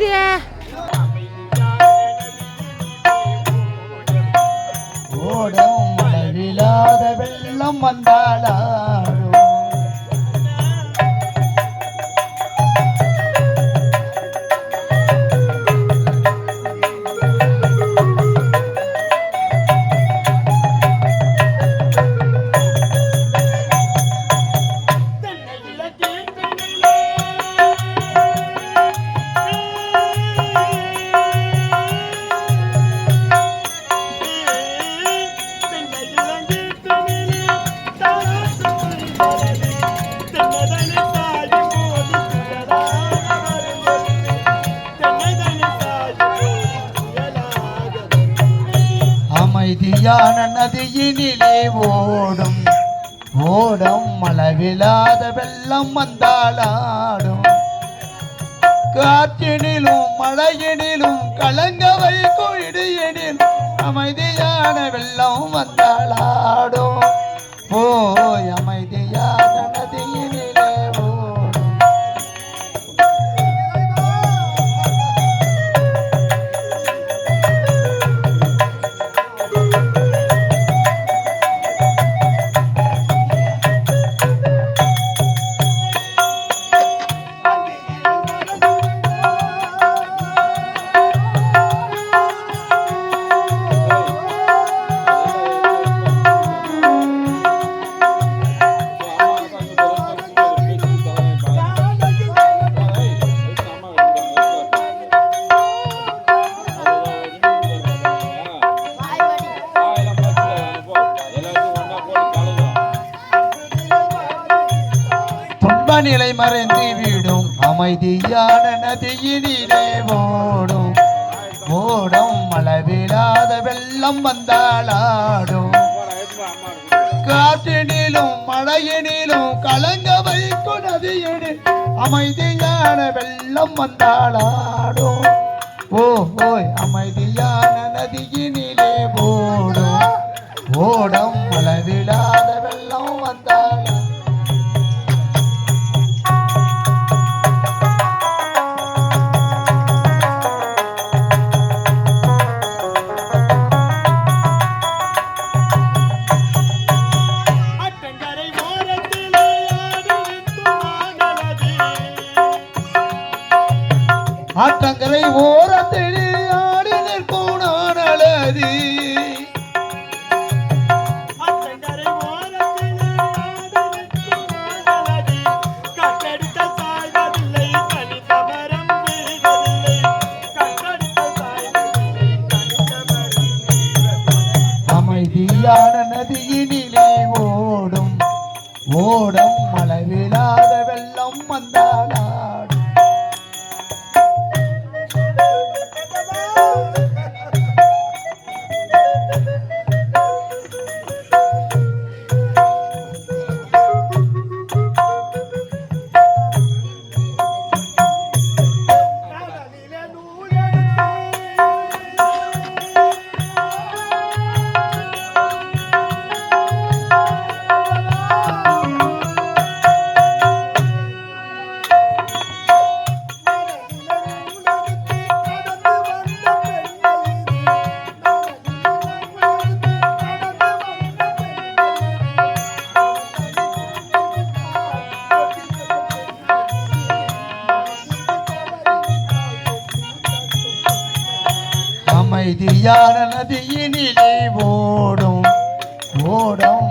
இது ஓடும் மழையில்லாத வெள்ளம் வந்தாளா காலம் வந்தாளாடும் காற்றினிலும் மழையினிலும் கலங்க வைக்கும் இடியினில் அமைதியான வெள்ளம் வந்தாளாடும். போய் அமைதியான நதியினில் அமைதியான நதியினிலே ஓடும். ஓடும் அளவிலாத வெள்ளம் வந்தாளாடும் காற்றினிலும் மழையினிலும் கலங்க வைக்கும் நதியினு அமைதியான வெள்ளம் வந்தாளாடும் ஓ ஓய் அமைதியான நதியினிலே ஓடும். ஓடும் அளவிலாத அமைதியான நதியினிலே ஓடும். ஓடம் அளவிலாத வெள்ளம் வந்தாளாடும்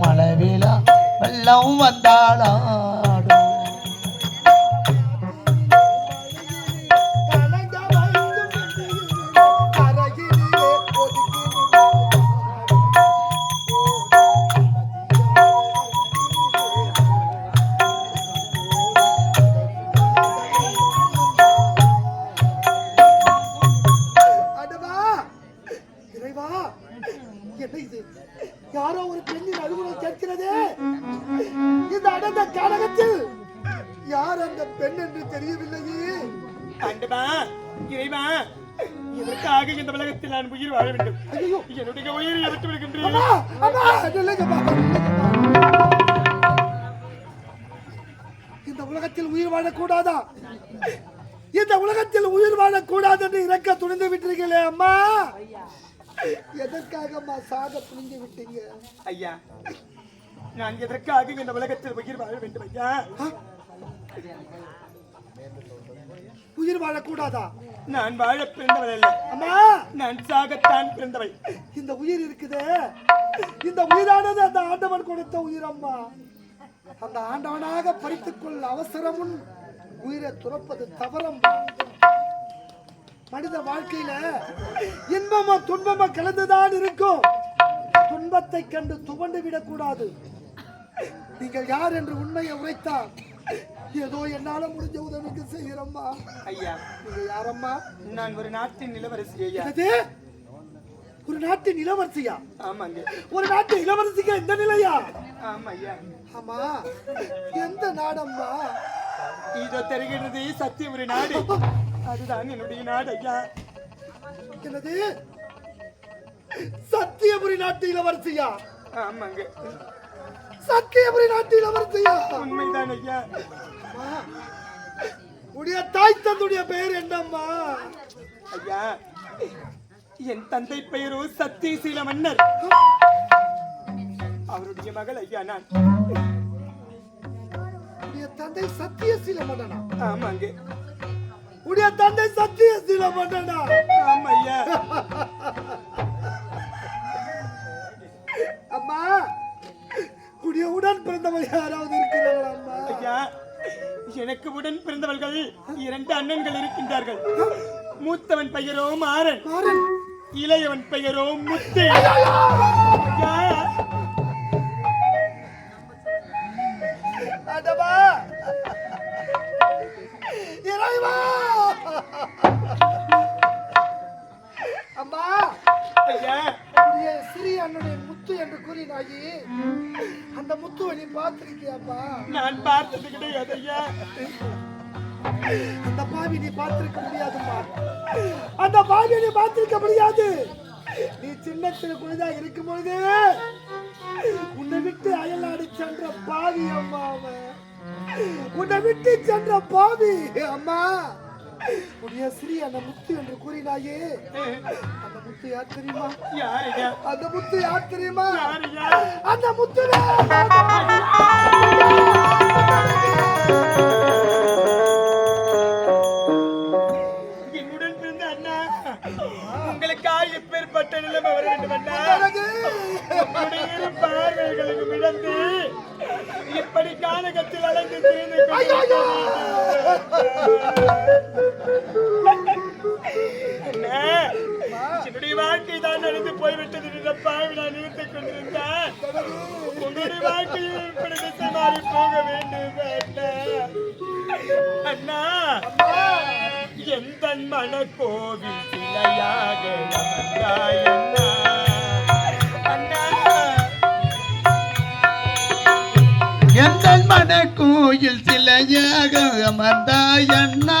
ஓடும் வெள்ளம் வந்தாளா? காலகத்தில் யார் அந்த பெண் என்று தெரியவில்லையே? ஆண்டவா, இறைவா, எதற்காக இந்த உலகத்தில் நான் உயிர் வாழ வேண்டும்? என்னுடைய உயிரை எடுத்து விடுகின்றேன் அம்மா அம்மா. இந்த உலகத்தில் உயிர் வாழக்கூடாதா? இந்த உலகத்தில் உயிர் வாழக்கூடாது என்று இறக்க துணிந்து விட்டீர்களே அம்மா. எதற்காகம்மா சாக துணிந்து விட்டீங்க? ஐயா நான் எதற்காக இந்த உலகத்தில் உயிர் வாழ வேண்டும் ஐயா? உயிர் வாழக்கூடாதா? நான் வாழ பிறந்தவள் அல்ல. அம்மா! நான் சாகத்தான் பிறந்தவள். இந்த உயிர் இருக்குதே. இந்த உயிரானது அந்த ஆண்டவன் கொடுத்த உயிர் அம்மா. அந்த ஆண்டவனாக பறித்துக் கொள்ள அவசரமும் உயிரை துறப்பது தவறம்மா. மனித வாழ்க்கையில இன்பமா துன்பமா கலந்துதான் இருக்கும். துன்பத்தை கண்டு துவண்டு விடக்கூடாது. நீங்கள் யார் என்று உண்மையை உரைத்தால் ஏதோ என்னால முடிஞ்ச உதவிக்கு செய்கிறம்மா ஐயா. நீங்க யாரம்மா? நான் ஒரு நாட்டின் இளவரசி ஐயா. ஒரு நாட்டின் இளவரசியா? ஆமாங்க. ஒரு நாட்டு இளவரசிக்கு இந்த நிலையா? ஆமா ஐயா. ஆமா எந்த நாடம்மா? இதோ தெரிகிறது சத்திய ஒரு நாடு. அதுதான் என்னுடைய நாடு ஐயா. என்னது? சத்தியபுரி நாட்டு இளவரசியா? ஆமாங்க. சத்தியபுரி நாட்டு இளவரசியா உண்மைதான் ஐயா உடைய தாய் தந்துடைய பெயர் என்னம்மா? ஐயா என் தந்தை பெயரோ சத்தியசீல மன்னர். அவருடைய மகள் ஐயா நான். உடைய தந்தை சத்தியசீல மன்னனா? ஆமாங்க. உடைய தந்தை சத்தியசீல மன்னனா? ஆமா ஐயா அம்மா உடைய உடன் பிறந்தவள் யாராவது இருக்கிறார்களா ஐயா எனக்கு உடன் பிறந்தவர்கள் இரண்டு அண்ணன்கள் இருக்கின்றார்கள். மூத்தவன் பெயரோ மாறன். மாறன். இளையவன் பெயரோ முத்து. என்று கூறினாயி. அந்த முத்துவை நீ பார்த்திருக்கியாப்பா? நான் பார்த்தது கிடையாது ஐயா. அந்த பாவி நீ பார்த்திருக்க முடியாதும்மா அந்த பாவியை நீ பார்த்திருக்க முடியாது. நீ சின்னத்தில் குழந்தையாக இருக்கும் பொழுது உன்னை விட்டு அயல்நாடு சென்ற பாவி அம்மா உன்னை விட்டு சென்ற பாவி அம்மா. உடைய சிறிய அந்த முத்து என்று கூறினாயே. அந்த முத்து யார் தெரியுமா? அந்த முத்து யார் தெரியுமா? அந்த முத்து அண்ணா. உங்களுக்காக எப்பேற்பட்ட எப்படிப்பட்ட நிலைமை வர வேண்டும் அண்ணா. பார்வைகளுக்கு மிடந்து இப்படி கானகத்தில் அலைந்து திரிந்து அண்ணா, என்னுடைய வாழ்க்கை தான் நடந்து போய்விட்டது என்ற பாவி நான் நிறுத்திக் கொண்டிருந்தேன். உன்னுடைய வாழ்க்கையில் இப்படி திசை மாறி போக வேண்டும் அண்ணா. அண்ணா எந்த மனக்கோவில் சிலையாக அமர்ந்தாய் அண்ணா. அண்ணா எந்த மனக்கோயில் சிலையாக அமர்ந்தாயண்ணா?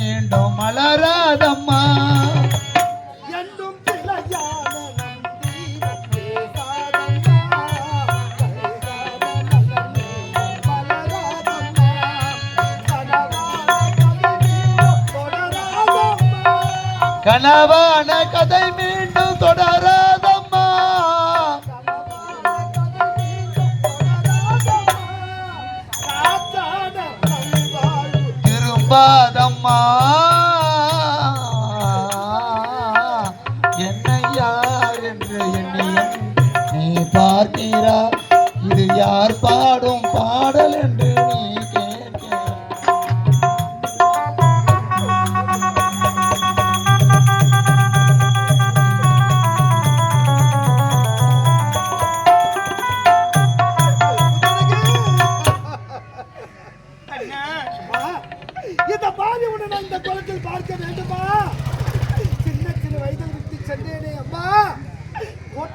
மீண்டும் மலராதம்மா கனவான கதை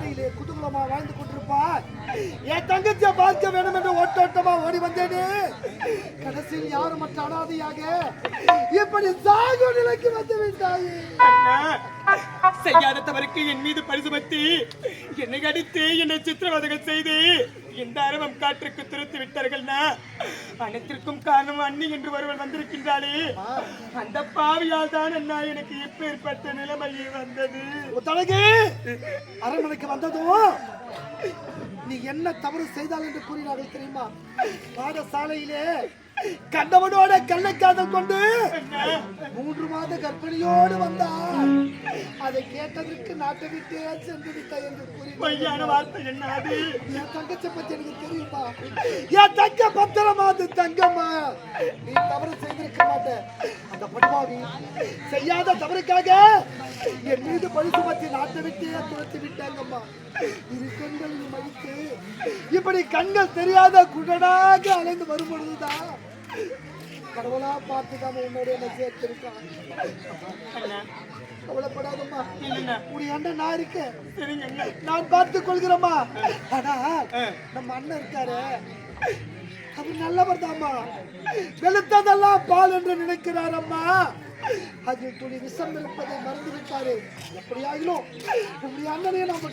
கோட்டையிலே குதூகலமா வாழ்ந்து கொண்டிருப்பார். என் தங்கச்சியை பார்க்க வேண்டும் என்று ஓட்டோட்டமா ஓடி வந்தேனே. கடைசியில் யாரும் மற்ற அனாதையாக இப்படி சாகு நிலைக்கு வந்து விட்டாயே. செய்யாத தவறுக்கு என் மீது பரிசுமத்தி. என்னை அடித்து என்னை சித்திரவதைகள் செய்து இந்த அரவம் காற்றுக்கு துருத்து விட்டார்கள்னா அனைத்திற்கும் காரணம் அண்ணி என்று ஒருவன் வந்திருக்கின்றாளே அந்த பாவியால் தான் அண்ணா எனக்கு இப்பேற்பட்ட நிலைமை வந்தது. முத்தழகு அரண்மனைக்கு வந்ததும் நீ என்ன தவறு செய்தால் என்று கூறினார்கள் தெரியுமா? பாடசாலையிலே கண்டவனோட கள்ளக்காதல் கொண்டு மூன்று மாத கர்ப்பிணியோடு வந்தார். அதை கேட்டதற்கு நாட்டை விட்டே சென்று விட்டாய் என்று கூறினார் பொய்யான வார்த்தை என்ன அது? என் தங்கச்சி பத்தி எனக்கு தெரியுமா? என் தங்க பத்திரமா அது தங்கம்மா. நீ தவறு செய்திருக்க மாட்ட. அந்த படுபாவி செய்யாத தவறுக்காக என் மீது பழி சுமத்தி நாட்டை விட்டே துரத்தி விட்டாங்கம்மா. இரு கண்களில் மடித்து இப்படி கண்கள் தெரியாத குடனாக அலைந்து வரும் பொழுதுதான் கடவுளா பார்த்துக்காம உன்னோட என்ன சேர்த்திருக்கான் கவலைப்படாதம்மா. உடைய அண்ணன் நான் இருக்கேன். நான் பார்த்துக் கொள்கிறேம்மா. ஆனா நம்ம அண்ணன் இருக்காரு. அவர் நல்லவர் தாம்மா வெளுத்ததெல்லாம் பால் என்று நினைக்கிறார் அம்மா அதில் துளி விஷம் இருப்பதை மறந்து விட்டாரு எப்படியாகிலும் நம்முடைய அண்ணனையும் நம்ம